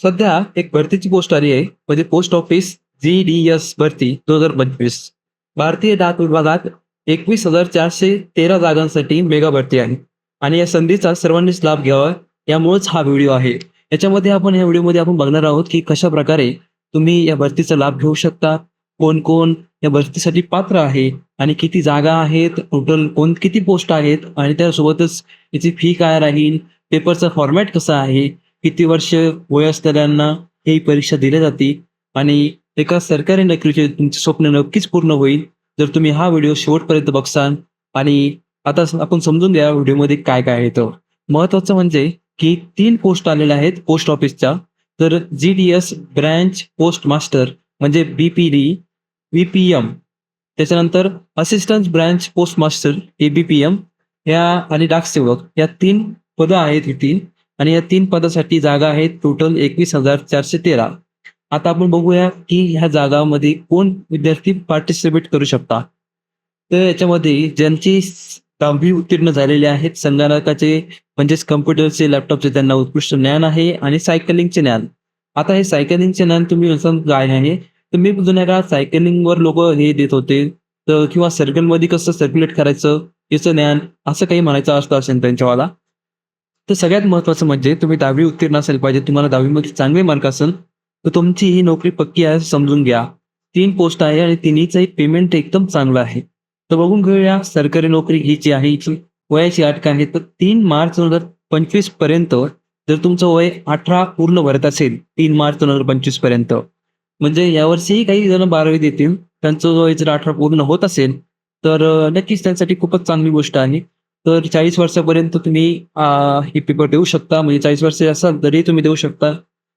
सध्या एक भरतीची पोस्ट आली आहे म्हणजे post office G D S भरती दोन हजार पंचवीस. भारतीय डाक विभागात एकवीस हजार चारशे तेरा जागांसाठी मेगा भरती आहे. आणि या संधीचा सर्वांनीच लाभ घ्यावा यामुळेच हा व्हिडिओ आहे. याच्यामध्ये आपण या व्हिडिओमध्ये आपण बघणार आहोत की कशा प्रकारे तुम्ही या भरतीचा लाभ घेऊ शकता कोण कोण या भरतीसाठी पात्र आहे आणि किती जागा आहेत टोटल कोण किती पोस्ट आहेत आणि त्यासोबतच याची फी काय राहील पेपरचा फॉर्मॅट कसा आहे किती वर्ष वय असलेल्यांना ही परीक्षा दिली जाते. आणि एका सरकारी नोकरीचे तुमचे स्वप्न नक्कीच पूर्ण होईल. जर तुम्ही हा व्हिडिओ शेवटपर्यंत बघसाल आणि आता आपण समजून घ्या व्हिडिओमध्ये काय काय येतं महत्वाचं म्हणजे की तीन पोस्ट आलेल्या आहेत पोस्ट ऑफिसच्या. तर G D S branch post master म्हणजे B P D V P M. त्याच्यानंतर assistant branch post master A B P M. या आणि डाकसेवक या तीन पदं आहेत ही तीन. आणि या तीन पदासाठी जागा आहेत टोटल एकवीस हजार चारशे तेरा. आता आपण बघूया की ह्या जागामध्ये कोण विद्यार्थी पार्टिसिपेट करू शकता. तर याच्यामध्ये ज्यांची दहावी उत्तीर्ण झालेले आहेत संगणकाचे म्हणजेच कम्प्युटरचे लॅपटॉपचे त्यांना उत्कृष्ट ज्ञान आहे आणि सायकलिंगचे ज्ञान. आता हे सायकलिंगचे ज्ञान तुम्ही असं काय आहे? तर मी जुन्या काळात सायकलिंगवर लोक हे देत होते. तर किंवा सर्कलमध्ये कसं सर्क्युलेट करायचं याचं ज्ञान असं काही म्हणायचं असतं असेल त्यांच्यावाला. तर सगळ्यात महत्त्वाचं म्हणजे तुम्ही दहावी उत्तीर्ण असेल पाहिजे तुम्हाला दहावीमध्ये चांगले मार्क असेल तर तुमची ही नोकरी पक्की आहे समजून घ्या. तीन पोस्ट आहे आणि तिन्हीचंही पेमेंट एकदम चांगलं आहे. तर बघून घेऊया सरकारी नोकरी ही जी आहे हिची वयाची अट काय आहे तर तीन मार्च दोन हजार पंचवीसपर्यंत जर तुमचं वय अठरा पूर्ण भरत असेल तीन मार्च दोन हजार पंचवीसपर्यंत म्हणजे यावर्षीही काही जण बारावी देतील त्यांचं वय जर अठरा पूर्ण होत असेल तर नक्कीच त्यांसाठी खूपच चांगली गोष्ट आहे. तर चाळीस वर्षापर्यंत तुम्ही हे पेपर देऊ शकता. म्हणजे चाळीस वर्ष असाल तरी तुम्ही देऊ शकता.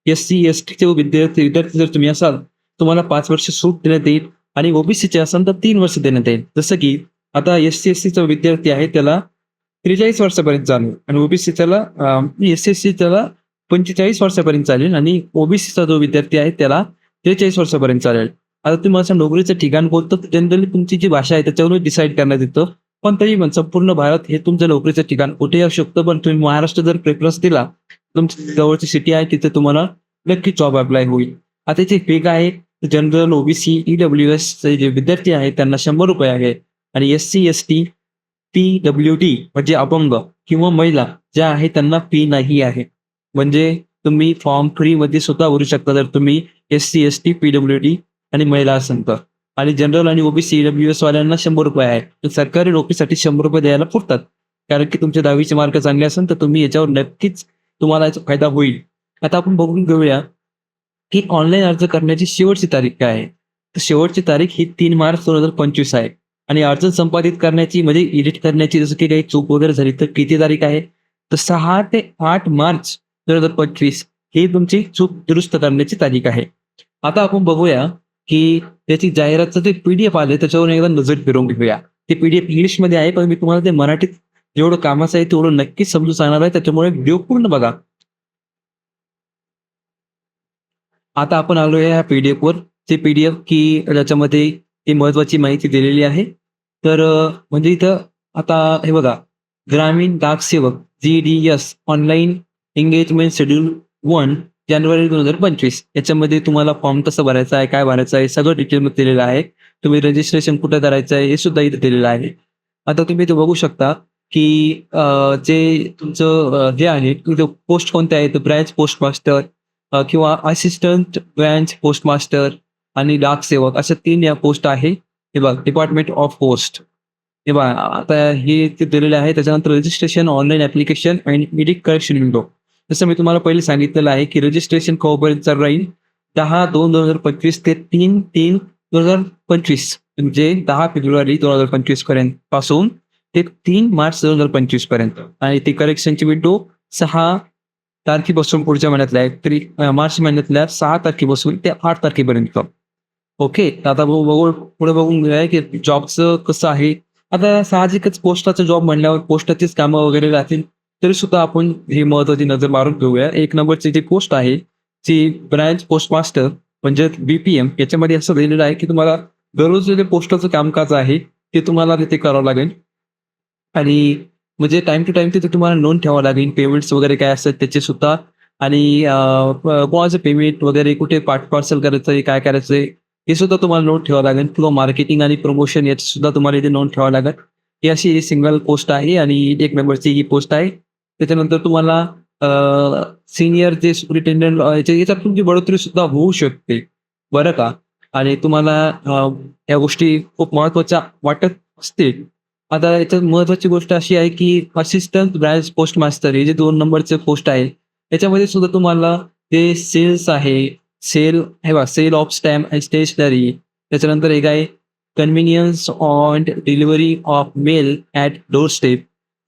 एस सी एस टीचे विद्यार्थी विद्यार्थी जर तुम्ही असाल तुम्हाला पाच वर्ष सूट देण्यात येईल आणि ओबीसीचे असाल तर तीन वर्ष देण्यात येईल. जसं की आता एस सी एस सीचा विद्यार्थी आहे त्याला त्रेचाळीस वर्षापर्यंत चालेल आणि ओबीसी त्याला एस सी एस सी त्याला पंचेचाळीस वर्षापर्यंत चालेल आणि ओबीसीचा जो विद्यार्थी आहे त्याला त्रेचाळीस वर्षापर्यंत चालेल. आता तुम्ही असं नोकरीचं ठिकाण बोलतो जनरली तुमची जी भाषा आहे त्याच्यावरून डिसाईड करण्यात येतं. पण तरी पण संपूर्ण भारत हे तुमचं नोकरीचं ठिकाण. कुठेही असू शकतं पण तुम्ही महाराष्ट्र जर प्रेफरन्स दिला तुमची जवळची सिटी आहे तिथे तुम्हाला नक्की जॉब अप्लाय होईल. आता जे फी काय आहे जनरल ओबीसी ईडब्ल्यू एस जे विद्यार्थी आहेत त्यांना शंभर रुपये आहे. आणि S C S T P W D म्हणजे अपंग किंवा महिला ज्या आहेत त्यांना फी नाही आहे. म्हणजे तुम्ही फॉर्म फ्री मध्ये सुद्धा भरू शकता जर तुम्ही S C S T P W D आणि महिला असेल तर. आणि जनरल आणि ओबीसी डब्ल्यू एस वाल्यांना शंभर रुपये आहे तर सरकारी नोकरीसाठी शंभर रुपये द्यायला पुरतात कारण की तुमचे दहावीचे मार्क चांगले असेल तर तुम्ही याच्यावर नक्कीच तुम्हाला याचा फायदा होईल. आता आपण बघून घेऊया की ऑनलाईन अर्ज करण्याची शेवटची तारीख काय आहे? तर शेवटची तारीख ही तीन मार्च दोन हजार पंचवीस आहे. आणि अर्ज संपादित करण्याची म्हणजे एडिट करण्याची जसं की काही चूक वगैरे झाली तर किती तारीख आहे? तर सहा ते आठ मार्च दोन हजार पंचवीस ही तुमची चूक दुरुस्त करण्याची तारीख आहे. आता आपण बघूया की त्याची जाहिरातचं जे पीडीएफ आले त्याच्यावर एकदा नजर फिरवून घेऊया. ते पीडीएफ इंग्लिशमध्ये आहे पण मी तुम्हाला ते मराठीत जेवढं कामाचं आहे तेवढं नक्कीच समजून सांगणार आहे. त्याच्यामुळे व्हिडिओ पूर्ण बघा. आता आपण आलो आहे ह्या पीडीएफ वर. ते पीडीएफ की ज्याच्यामध्ये ही महत्वाची माहिती दिलेली आहे. तर म्हणजे इथं आता हे बघा. ग्रामीण डाक सेवक G D S online engagement schedule one जानेवारी दोन हजार पंचवीस. याच्यामध्ये तुम्हाला फॉर्म कसं भरायचा आहे काय भरायचं आहे सगळं डिटेलमध्ये दिलेलं आहे. तुम्ही रजिस्ट्रेशन कुठे करायचं आहे हे सुद्धा इथे दिलेलं आहे. आता तुम्ही इथे बघू शकता की जे तुमचं हे आहे पोस्ट कोणते आहे तर ब्रँच पोस्ट मास्टर किंवा असिस्टंट ब्रँच पोस्ट मास्टर आणि डाक सेवक. अशा तीन या पोस्ट आहे. हे बघ डिपार्टमेंट ऑफ पोस्ट हे बघा आता हे ते दिलेले आहे त्याच्यानंतर रजिस्ट्रेशन ऑनलाईन ऍप्लिकेशन आणि मिडिक करेक्शन विंडो जसं मी तुम्हाला पहिले सांगितलेलं आहे की रजिस्ट्रेशन कवपर्यंत राहील दहा दोन दोन हजार पंचवीस ते तीन तीन दोन हजार पंचवीस म्हणजे दहा फेब्रुवारी दोन हजार पंचवीसपर्यंत पासून ते तीन मार्च दोन हजार पंचवीसपर्यंत. आणि ती करेक्शनची विंडो सहा तारखेपासून पुढच्या महिन्यातल्या आहे तरी मार्च महिन्यातल्या सहा तारखेपासून ते आठ तारखेपर्यंत. ओके आता बघू पुढे बघून घेऊया की जॉबचं कसं आहे. आता साहजिकच पोस्टाचं जॉब म्हणल्यावर पोस्टाचीच कामं वगैरे राहतील. तरी सुद्धा आपण ही महत्वाची नजर मारून घेऊया एक नंबरची जी पोस्ट आहे जी ब्रँच पोस्ट मास्टर म्हणजे बीपीएम याच्यामध्ये असं दिलेलं आहे की तुम्हाला दररोज जे पोस्टाचं कामकाज आहे ते तुम्हाला तिथे करावं लागेल. आणि म्हणजे टाइम टू टाइम तिथे तुम्हाला नोंद ठेवावं लागेल. पेमेंट्स वगैरे काय असतात त्याचे सुद्धा आणि कोणाचं पेमेंट वगैरे कुठे पार्ट पार्सल करायचं आहे, काय करायचं आहे, हे सुद्धा तुम्हाला नोंद ठेवावं लागेल. किंवा मार्केटिंग आणि प्रमोशन याची सुद्धा तुम्हाला इथे नोंद ठेवावं लागेल. ही अशी सिंगल पोस्ट आहे आणि एक मेंबरची ही पोस्ट आहे. त्याच्यानंतर तुम्हाला सिनियर जे सुपरिटेंडेंट याच्यात तुमची बढोतरी सुद्धा होऊ शकते, बरं का. आणि तुम्हाला या गोष्टी खूप महत्त्वाच्या वाटत असतील. आता याच्यात महत्त्वाची गोष्ट अशी आहे, की असिस्टंट ब्रँच पोस्ट मास्टर हे जे दोन नंबरचे पोस्ट आहे, याच्यामध्ये सुद्धा तुम्हाला ते सेल्स आहे, सेल हे बा सेल ऑफ स्टॅम्प स्टेशनरी त्याच्यानंतर एक आहे convenience on delivery of mail at door step.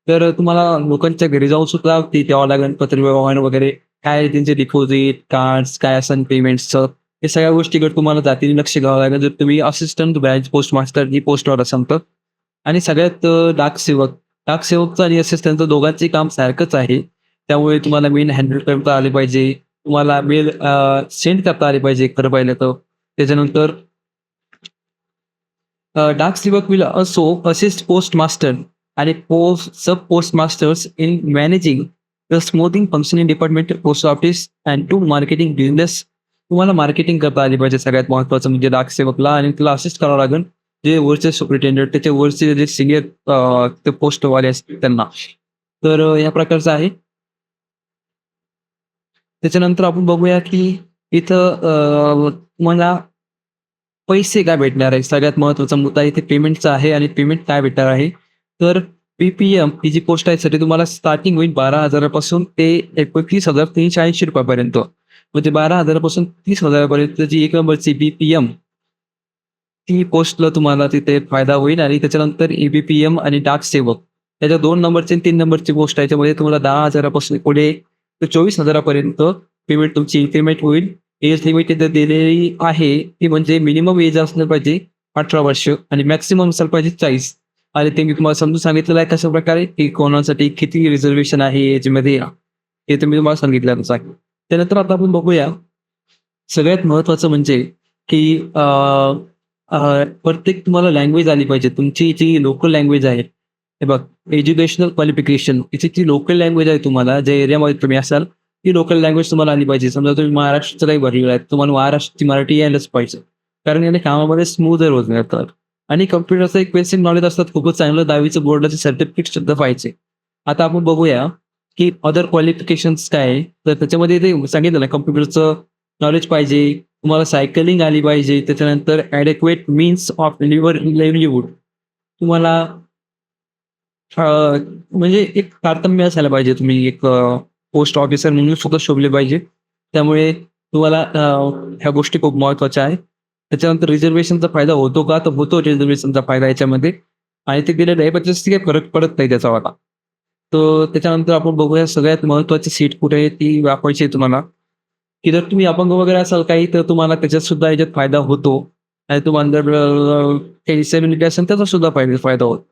तर तुम्हाला लोकांच्या घरी जाऊन सुद्धा ते द्यावं लागेल पत्रव्यवहार वगैरे. काय आहे त्यांचे डिपॉझिट, कार्ड्स काय असेल पेमेंट्सचं, हे सगळ्या गोष्टीकडे तुम्हाला जातीने लक्ष घ्यावं लागेल जर तुम्ही असिस्टंट ब्रँच पोस्ट मास्टर ही पोस्टवर असाल तर. आणि सगळ्यात अ, डाकसेवक. डाकसेवकचं आणि असिस्टंटचं दोघांचे काम सारखंच आहे. त्यामुळे तुम्हाला मेल हँडल करता आले पाहिजे. तुम्हाला मेल सेंड करता आले पाहिजे खरं पाहिलं तर. त्याच्यानंतर डाक डाकसेवक will also assist post master आणि post sub post masters in managing the smoothing functioning department post office and to marketing business. तुम्हाला मार्केटिंग करता आली पाहिजे सगळ्यात महत्त्वाचं म्हणजे डाकसेवकला आणि तुला असिस्ट करावं लागेल. जे वरचे सुपरिटेंडेंट त्याचे वरचे जे सिनियर ते पोस्टवाले असतील त्यांना. तर या प्रकारचं आहे. त्याच्यानंतर आपण बघूया, की इथं तुम्हाला पैसे काय भेटणार आहे? सगळ्यात महत्त्वाचा मुद्दा इथे पेमेंटचा आहे आणि पेमेंट काय भेटणार आहे? तर पीपीएम ही जी पोस्ट आहे यासाठी तुम्हाला स्टार्टिंग होईल बारा हजारापासून ते 29,380 रुपयापर्यंत. म्हणजे बारा हजारापासून तीस हजारापर्यंत जी एक नंबरची बी-पी-एम ती पोस्टला तुम्हाला तिथे फायदा होईल आणि त्याच्यानंतर ई-बी-पी-एम आणि डाकसेवक. त्याच्या दोन नंबरची तीन नंबरची पोस्ट आहे त्याच्यामध्ये तुम्हाला दहा हजारापासून पुढे ते चोवीस हजारापर्यंत पेमेंट तुमची इन्क्रीमेंट होईल. एज लिमिट इथे दिलेली आहे ती म्हणजे मिनिमम एज असलं पाहिजे 18 वर्ष आणि मॅक्सिमम असलं पाहिजे 40 आणि ते मी तुम्हाला समजून सांगितलेलं आहे कशाप्रकारे, की कोणासाठी किती रिझर्वेशन आहे याच्यामध्ये हे तर मी तुम्हाला सांगितलेलंच आहे. त्यानंतर आता आपण बघूया सगळ्यात महत्वाचं म्हणजे, की प्रत्येक तुम्हाला लँग्वेज आली पाहिजे. तुमची जी लोकल लँग्वेज आहे, हे बघ एज्युकेशनल क्वालिफिकेशन इथे जी लोकल लँग्वेज आहे तुम्हाला ज्या एरियामध्ये तुम्ही असाल, ती लोकल लँग्वेज तुम्हाला आली पाहिजे. समजा तुम्ही महाराष्ट्राचं काही भरलेलं आहे, तुम्हाला महाराष्ट्राची मराठी यायलाच पाहिजे. कारण याने कामामध्ये स्मूथर होत तर आणि कम्प्युटरचं एक बेसिक नॉलेज असतात खूपच चांगलं दहावीचं बोर्डाचे सर्टिफिकेट सुद्धा पाहिजे. आता आपण बघूया, की अदर क्वालिफिकेशन्स काय आहे? तर त्याच्यामध्ये ते सांगितलं ना कॉम्प्युटरचं नॉलेज पाहिजे, तुम्हाला सायकलिंग आली पाहिजे, त्याच्यानंतर adequate means of liver livelihood तुम्हाला म्हणजे एक तारतम्य असायला पाहिजे. तुम्ही एक पोस्ट ऑफिसर म्हणून सुद्धा शोभले पाहिजे. त्यामुळे तुम्हाला ह्या गोष्टी खूप महत्त्वाच्या आहेत. त्याच्यानंतर रिझर्वेशनचा फायदा होतो का? तर होतो रिझर्वेशनचा फायदा याच्यामध्ये आणि ते दिलेलं आहे, पण काही फरक पडत नाही त्याचावाला. तर त्याच्यानंतर आपण बघूया सगळ्यात महत्वाची सीट कुठे आहे ती वापरायची आहे तुम्हाला, की जर तुम्ही अपंग वगैरे असाल काही तर तुम्हाला त्याच्यात सुद्धा याच्यात फायदा होतो. आणि तुम्हाला जर डिसेबिलिटी असेल त्याचा सुद्धा फायदा फायदा होतो.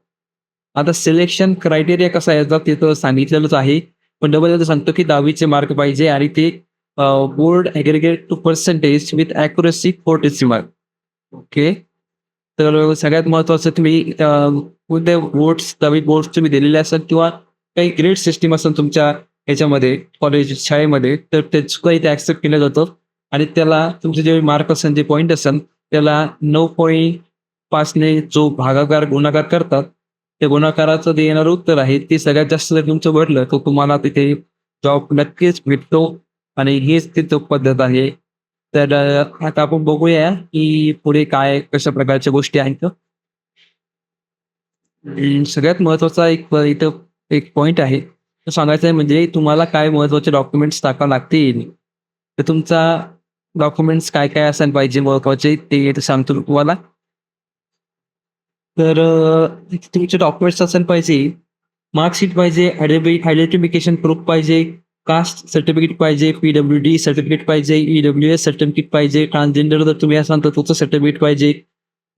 आता सिलेक्शन क्रायटेरिया कसा याचा याचा तिथं सांगितलेलंच आहे. पण डबल सांगतो, की 10वीचे मार्क पाहिजे आणि ते uh, board aggregate to percentage with accuracy 4 decimal. Okay. तर सगळ्यात महत्वाचं तुम्ही कोणते बोर्ड्स 10वी बोर्ड्स तुम्ही दिलेले असाल किंवा काही ग्रेड सिस्टीम असेल तुमच्या ह्याच्यामध्ये कॉलेज शाळेमध्ये तर त्याचं काही ते ॲक्सेप्ट केलं जातं आणि त्याला तुमचे जे मार्क असेल, जे पॉईंट असेल त्याला 9.5 ने जो भागाकार, गुणाकार करतात, त्या गुणाकाराचं जे येणारं उत्तर आहे ते सगळ्यात जास्त जर तुमचं भरलं तर तुम्हाला तिथे जॉब नक्कीच भेटतो आणि हीच तिथं पद्धत आहे. तर आता आपण बघूया, की पुढे काय कशा प्रकारच्या गोष्टी आहेत. सगळ्यात महत्त्वाचा एक इथं एक पॉइंट आहे. तो सांगायचा आहे म्हणजे तुम्हाला काय महत्त्वाचे डॉक्युमेंट्स टाकावं लागतील. तर तुमचा डॉक्युमेंट्स काय-काय असायला पाहिजे महत्त्वाचे ते सांगतो तुम्हाला. तर तुमचे डॉक्युमेंट्स असायला पाहिजे. मार्कशीट पाहिजे, आयडेंटिफिकेशन प्रूफ पाहिजे, कास्ट सर्टिफिकेट पाहिजे, पी-डब्ल्यू-डी सर्टिफिकेट पाहिजे, ई-डब्ल्यू-एस सर्टिफिकेट पाहिजे, ट्रान्सजेंडर जर तुम्ही असाल तर तुमचं सर्टिफिकेट पाहिजे.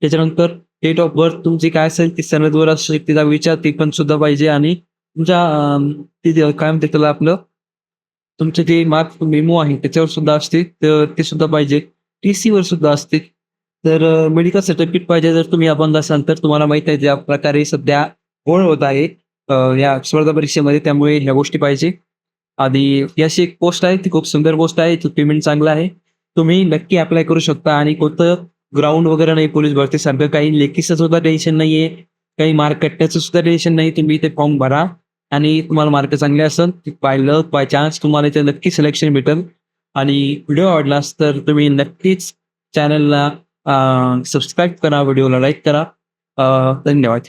त्याच्यानंतर डेट ऑफ बर्थ तुमची काय असेल ती सनदवर असू शकते 10वीच्या ती पण सुद्धा पाहिजे आणि तुमच्या ते काय म्हणते त्याला आपलं तुमचे जे मार्क मेमो आहे त्याच्यावर सुद्धा असते तर ते सुद्धा पाहिजे. टी-सीवर सुद्धा असते. तर मेडिकल सर्टिफिकेट पाहिजे जर तुम्ही अपंग असाल तर तुम्हाला माहीत आहे ज्या प्रकारे सध्या गोळ होत आहे या स्पर्धा परीक्षेमध्ये त्यामुळे ह्या गोष्टी पाहिजे. आणि अशी एक पोस्ट आहे ती खूप सुंदर पोस्ट आहे पेमेंट चांगलं आहे. तुम्ही नक्की अप्लाय करू शकता आणि कोणतं ग्राउंड वगैरे नाही पोलीस भरतीसारखं काही लेखीचं सुद्धा टेन्शन नाही आहे काही मार्क कटण्याचं सुद्धा टेन्शन नाही तुम्ही ते फॉर्म भरा आणि तुम्हाला मार्क चांगले असेल पाहिलं बाय चान्स तुम्हाला इथे नक्की सिलेक्शन भेटेल. आणि व्हिडिओ आवडलास तर तुम्ही नक्कीच चॅनलला सबस्क्राईब करा व्हिडिओला लाईक करा. धन्यवाद.